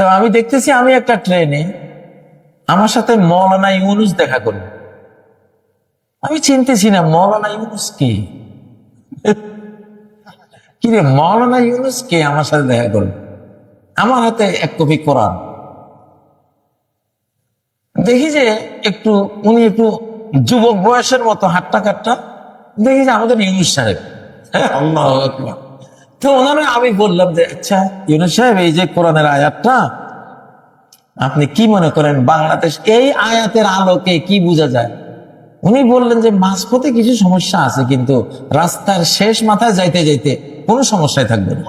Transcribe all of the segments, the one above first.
তো আমি দেখতেছি আমি একটা ট্রেনে আমার সাথে মৌলানা ইউনুস দেখা করল। আমি চিনতেছি না, মৌলানা ইউনুস কে? কি রে, মৌলানা ইউনুস কে আমার সাথে দেখা করল? আমার হাতে এক কপি কোরআন। দেখি যে একটু, উনি একটু যুবক বয়সের মতো হাট্টা কাট্টা, দেখি যে আমাদের ইউনুস সাহেব। হ্যাঁ আল্লাহু। তো ওনারা আমি বললাম যে আচ্ছা ইউনুস সাহেব এই যে কোরআনের আয়াতটা আপনি কি মনে করেন বাংলাদেশ এই আয়াতের আলোকে কি বোঝা যায়? উনি বললেন যে মাঝপথে কিছু সমস্যা আছে কিন্তু রাস্তার শেষ মাথায় যাইতে যাইতে কোনো সমস্যায় থাকবে না।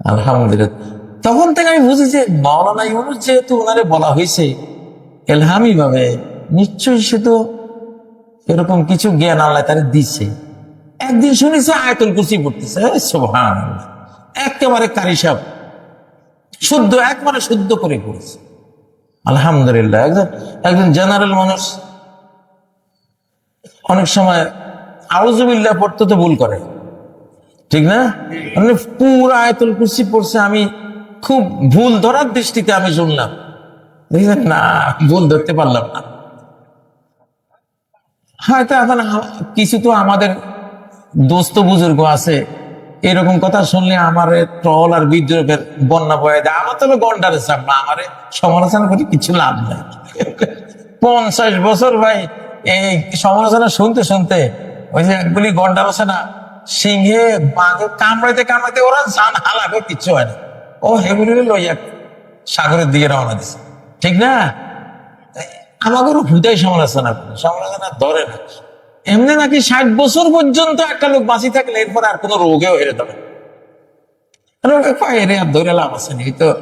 আলহামদুলিল্লাহ। তখন থেকে আমি বুঝি যে মাওলানা ইউনুস যেহেতু ওনারে বলা হয়েছে এলহামি ভাবে নিশ্চয়ই সে তো এরকম কিছু জ্ঞান আল্লাহ তারা দিছে। একদিন শুনেছে, আয়তল কুচি পড়তেছে? সোহান একেবারে কারি সাহেব শুদ্ধ, একবারে শুদ্ধ করে পড়েছে। আলহামদুলিল্লাহ, একজন একজন জেনারেল মানুষ। অনেক সময় আউজুবিল্লাহ পড়তে তো ভুল করে। ঠিক না? মানে পুরো আয়তুল কুরসি পড়ছে, আমি খুব ভুল ধরার দৃষ্টিতে আমি শুনলাম। দেখলেন না? ভুল ধরতে পারলাম না। হয়তো এখন কিছু তো আমাদের দোস্ত বুজুর্গ আছে, এরকম কথা শুনলে আমার ট্রল আর বিদ্রোহের বন্যা বয়ে দেয়। আমার তো গন্ডারে না, আমার সমালোচনা করে কিছু লাভ নাই। পঞ্চাশ বছর ভাই, এই সমালোচনা শুনতে শুনতে ওই যে একগুলি গন্ডার আছে না, সিংহে বাঘে কামড়াইতে কামড়াইতে ওরা জান হালাবে, কিচ্ছু হয় না। ও হেগুলি লইয়া সাগরের দিকে রওনা দিছে। ঠিক না? আমাকে হুদাই সমালোচনা করে, সমালোচনা ধরে না। এমনি নাকি ষাট বছর পর্যন্ত একটা লোক বাঁচি থাকলে এরপর আর কোনো রোগেও হেরে যাবে আছে নাকি তো?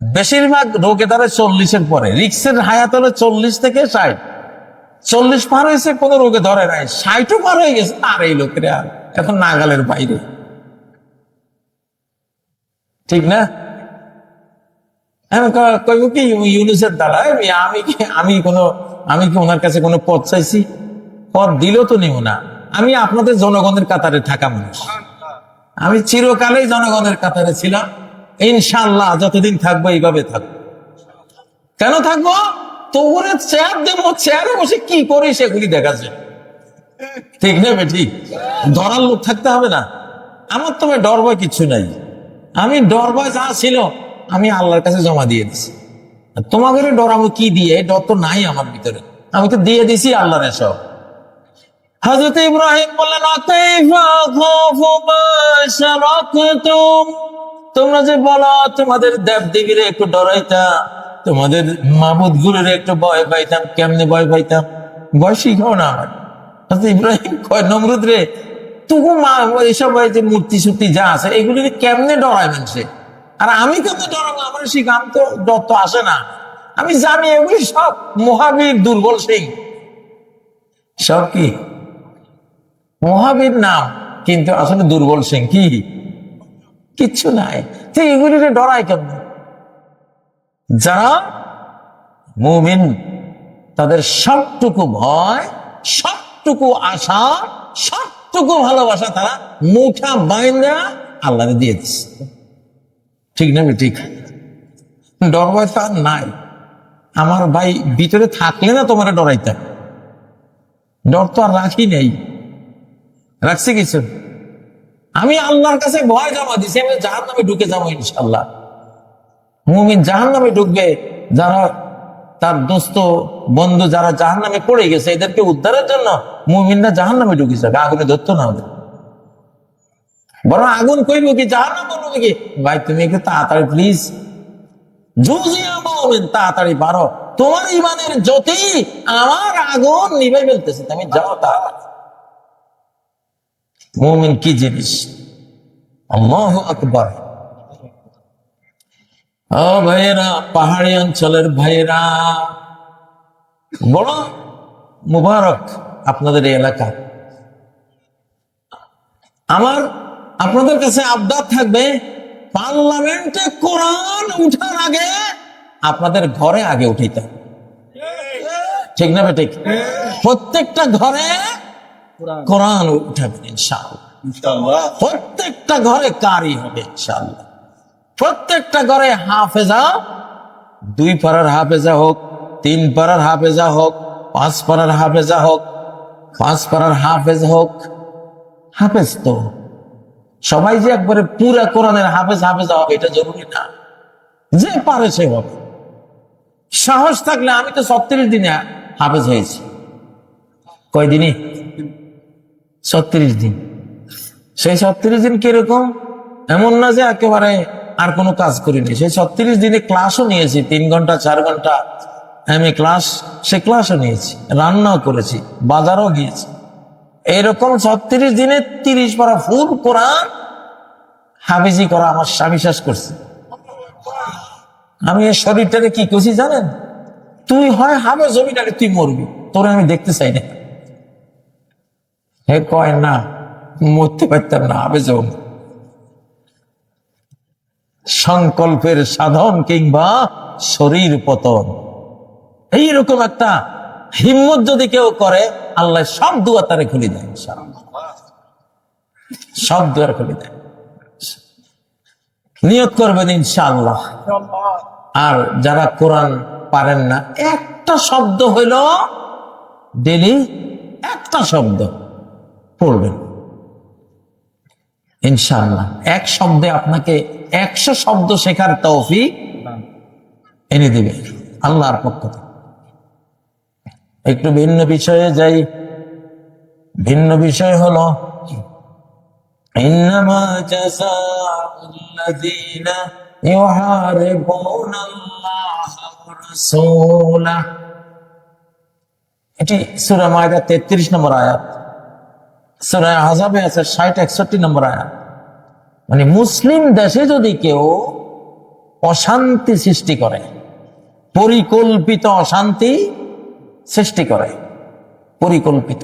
বেশিরভাগ রোগে ধরে চল্লিশের পরে। রিক্সের হায়াত হলো চল্লিশ থেকে ষাট। চল্লিশ পার হয়েছে, কোনো রোগে ধরে নাই। ষাটও পার হয়ে গেছে, আর এই লোকের আর এখন নাগালের বাইরে। ঠিক না? কইব কি ইউনুসের দ্বারা আমি কি, আমি কোনো, আমি কি ওনার কাছে কোনো পদ চাইছি? পদ দিলেও তো নিব না আমি আপনাদের জনগণের কাতারে থাকা মানুষ। আমি চিরকালেই জনগণের কাতারে ছিলাম। ইনশাল্লাহ যতদিন থাকব এইভাবে থাকব। কেন থাকব? তোরে চেয়ার দেবো, চেয়ারে বসে কি করি সেগুলি দেখা যায় ঠিক না ঠিক ধরার লোক থাকতে হবে না। আমার তো ডর ভয় কিছু নাই। আমি ডর ভয় যা ছিল আমি আল্লাহর কাছে জমা দিয়ে দিছি। তোমাদের ডরাবো কি দিয়ে? ডর তো নাই আমার ভিতরে। আমি তো দিয়ে দিছি আল্লাহর সব হজরত ইব্রাহিম বললেন? তোমরা যে বলো, তোমাদের দেব দেবীরে একটু ডরাইতা তোমাদের মাবুদ গুরুরে একটু ভয় পাইতাম, কেমনে ভয় পাইতাম? ভয় শিখাও না আমার হজরত ইব্রাহিম কয়, নমরুদ রে তবু মা এইসব এই যে মূর্তি সুর্তি যা আছে এগুলি কেমনে ডরায় মানুষে আর আমি কেমনে ডরাবো আমার তো ডর তো আসে না। আমি জানি এগুলি সব মহাবীর দুর্বল সিং সব কি? মহাবীর নাম কিন্তু আসলে দুর্বল সিং কি? কিচ্ছু নাই। তো এগুলিকে ডরায় কেমন? যারা মুমিন, তাদের সবটুকু ভয়, সবটুকু আশা, সবটুকু ভালোবাসা তারা মুঠা বাইন্দা আল্লাহ দিয়ে দিচ্ছে। ঠিক না ঠিক ডর ভয় নাই। আমার ভাই ভিতরে থাকলে না তোমার ডরাইতে। ডর তো আর রাখি নেই। রাখছি কিছু। আমি আল্লাহর কাছে ভয় জমা দিছি, আমি জাহান নামে ঢুকে যাব ইনশাল্লাহ মুমিন জাহান নামে ঢুকবে, যারা তার দোস্ত, বন্ধু যারা জাহান নামে পড়ে গেছে, এদেরকে উদ্ধারের জন্য মুমিনরা জাহান নামে ঢুকেছে। আগুনে ধরতো না ওদের। বরং আগুন কইব কি জাহান নাম বলব কি? ভাই, তুমি একটু তাড়াতাড়ি প্লিজ তাড়াতাড়ি পারো, তোমার ইমানের জ্যোতি আমার আগুন নিভে ফেলতেছে, তুমি যাও তাড়াতাড়ি। কি জিনিস? আল্লাহ আকবর। ও ভাইয়েরা, পাহাড়ি অঞ্চলের ভাইয়েরা বড় মুবারক আপনাদের এলাকা। আমার আপনাদের কাছে আবদার থাকবে পার্লামেন্টে কোরআন উঠার আগে আপনাদের ঘরে আগে উঠিতে ঠিক না ঠিক প্রত্যেকটা ঘরে কোরআন উঠাবেন ইনশাআল্লাহ। প্রত্যেকটা ঘরে কারি হবে ইনশাআল্লাহ। প্রত্যেকটা ঘরে হাফেজা দুই পাড়ার হাফেজা হোক তিন পাড়ার হাফেজা হোক পাঁচ পাড়ার হাফেজা হোক পাঁচ পাড়ার হাফেজ হোক হাফেজ তো সবাই যে একবারে পুরা কোরআনের হাফেজ, হাফেজা হবে এটা জরুরি না। যে পারে সে হবে। সাহস থাকলে আমি তো ছত্রিশ দিনে হাফেজ হয়েছি। কয়দিনই ছত্রিশ দিন। সেই ছত্রিশ দিন কীরকম? এমন না যে একেবারে আর কোনো কাজ করিনি। সেই ছত্রিশ দিনে ক্লাসও নিয়েছি, তিন ঘণ্টা, চার ঘণ্টা। আমি ক্লাস সে ক্লাসও নিয়েছি, রান্নাও করেছি, বাজারও গিয়েছি। এইরকম ছত্রিশ দিনে তিরিশ পারা ফুল কোরআন হাফিজি করা আমার স্বামী শেষ করছে। আমি এই শরীরটাকে কি করছি জানেন? তুই হয় হাবে জমিটাকে তুই মরবি, তোরে আমি দেখতে চাই না। হে কয় না, মরতে পারতাম না আবে যাও সংকল্পের সাধন কিংবা শরীর পতন। এইরকম একটা হিম্মত যদি কেউ করে আল্লাহ সব দুয়ার তারে খুলে দেয় সব দুয়ার খুলে দেয়। নিয়ত করবেন, ইনশাআল্লাহ। আর যারা কোরআন পারেন না, একটা শব্দ হইল ডেলি একটা শব্দ, পড়বেন। ইনশাআল্লাহ, এক শব্দে আপনাকে একশো শব্দ শেখার তৌফিক এনে দিবে আল্লাহর পক্ষ থেকে। একটু ভিন্ন বিষয়ে যাই ভিন্ন বিষয় হলো إنما جزاء الذين يحاربون الله ورسوله এটি সুরা মায়দা তেত্রিশ নম্বর আয়াত সুরা হাজাবে আছে ষাট একষট্টি নম্বর আয়াত মানে মুসলিম দেশে যদি কেউ অশান্তি সৃষ্টি করে পরিকল্পিত অশান্তি সৃষ্টি করে, পরিকল্পিত।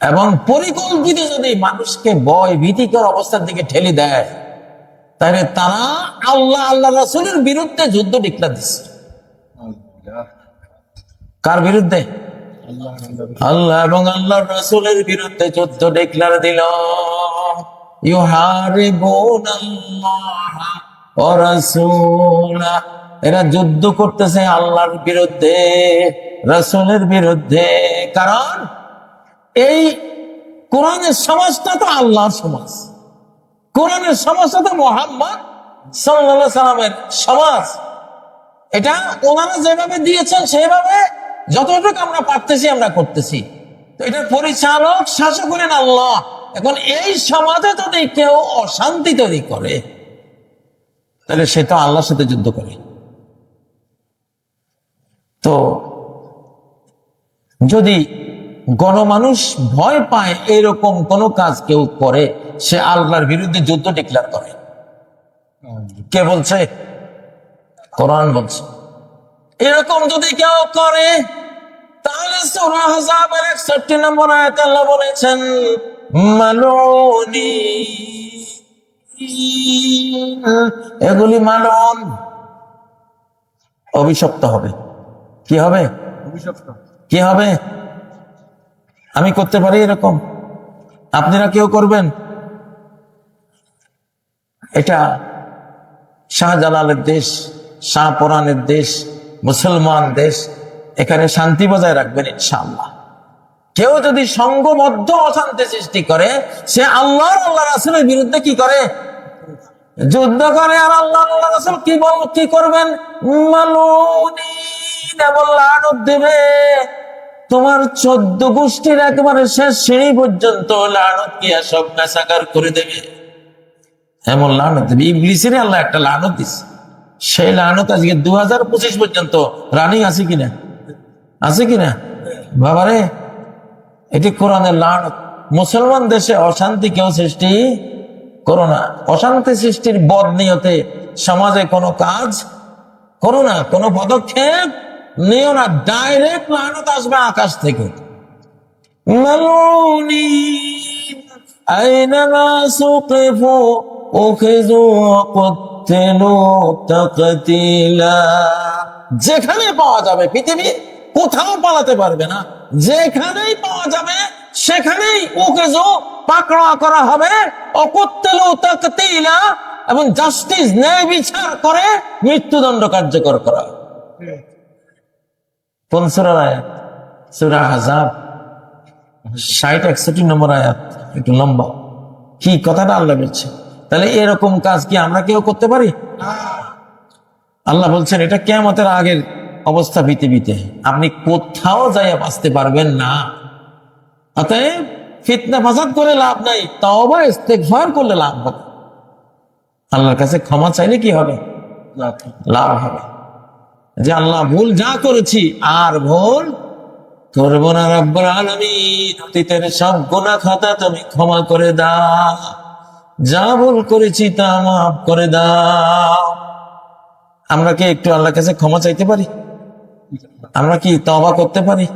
এবং পরিকল্পিত যদি মানুষকে ভয়, ভীতিকর অবস্থার দিকে ঠেলে দেয়, তাহলে তারা আল্লাহ আল্লাহ রাসুলের বিরুদ্ধে যুদ্ধ ডিক্লার দিচ্ছে। কার বিরুদ্ধে? আল্লাহ এবং আল্লাহ রাসুলের বিরুদ্ধে যুদ্ধ ডিক্লার দিল। ইউহারিবুনাল্লাহ ওয়া রাসূলা এরা যুদ্ধ করতেছে আল্লাহর বিরুদ্ধে, রাসূলের বিরুদ্ধে। কারণ এই কোরআনের সমাজটা তো আল্লাহর সমাজ। কোরআনের সমাজটা তো মোহাম্মদ সাল্লাহ সাল্লামের সমাজ। এটা ওনারা যেভাবে দিয়েছেন, সেভাবে যতটুকু আমরা পারতেছি আমরা করতেছি। তো এটার পরিচালক, শাসক হলেন আল্লাহ। এখন এই সমাজে যদি কেউ অশান্তি তৈরি করে, তাহলে সে তো আল্লাহর সাথে যুদ্ধ করে। তো যদি গণমানুষ ভয় পায় এরকম কোন কাজ কেউ করে, সে আল্লাহর বিরুদ্ধে যুদ্ধ ডিক্লার করে। কে বলছে? কোরআন বলছে। এরকম যদি কেউ করে, তাহলে সূরা আহজাবের 61 নম্বর আয়াতে আল্লাহ বলেছেন মালুনি এগুলি মালন অভিশপ্ত হবে। কি হবে? কি হবে? আমি করতে পারি এরকম? আপনারা কেউ করবেন? এটা শাহজালালের দেশ শাহপরানের দেশ মুসলমান দেশ এখানে শান্তি বজায় রাখবেন ইনশাআল্লাহ। কেউ যদি সঙ্গবদ্ধ অশান্তি সৃষ্টি করে সে আল্লাহ আল্লাহ রাসুলের বিরুদ্ধে কি করে? যুদ্ধ করে আর আল্লাহ আল্লাহ রাসুল কি বল কি করবেন? মালুনি এবং লানত দেবে, তোমার চোদ্দ গোষ্ঠীর একেবারে শেষ শ্রেণি পর্যন্ত লানত দিয়া সব মেসাকার করে দেবে। এমন লানত দেবে। ইবলিসের আল্লাহ একটা লানত দিছে। সেই লানত আজকে দু হাজার পঁচিশ পর্যন্ত রানিং আছে কিনা? আছে কিনা? বাবারে, এটি কোরআনের লানত। মুসলমান দেশে অশান্তি কেউ সৃষ্টি করো না। অশান্তি সৃষ্টির বদ নিয়তে সমাজে কোনো কাজ করো না, কোনো পদক্ষেপ নিও না ডাইরেক্ট লানত আসবে আকাশ থেকে ملعونين أينما سقفوا أخذوا وقتلوا تقتيلا যেখানে পাওয়া যাবে পৃথিবী কোথাও পালাতে পারবে না যেখানেই পাওয়া যাবে সেখানেই ওকে যে পাকড়া করা হবে অকত্তেল তাকতিলা এবং জাস্টিস ন্যায় বিচার করে মৃত্যুদণ্ড কার্যকর করা কোন সুরার আয়াত, সুরা হাজাব ষাট, একষট্টি নম্বর আয়াত, একটু লম্বা। কি কথাটা আল্লাহ বলছে? তাহলে এরকম কাজ কি আমরা কেউ করতে পারি? আল্লাহ বলছেন, এটা কেমতের আগের অবস্থা পৃথিবীতে। আপনি কোথাও যাইয়া বাঁচতে পারবেন না। অতএব ফিতনা ফাসাদ করে লাভ নাই, তওবা, ইস্তেগফার করলে লাভ হবে। আল্লাহর কাছে ক্ষমা চাইলে কি হবে? লাভ হবে। যে আল্লাহ ভুল যা করেছি, আর ভুল করব না রব্বর আলামিন। সব গোনা খাতা তুমি ক্ষমা করে দাও। যা ভুল করেছি তা মাফ করে দাও। আমরা কি একটু আল্লাহর কাছে ক্ষমা চাইতে পারি? আমরা কি তবা করতে পারি?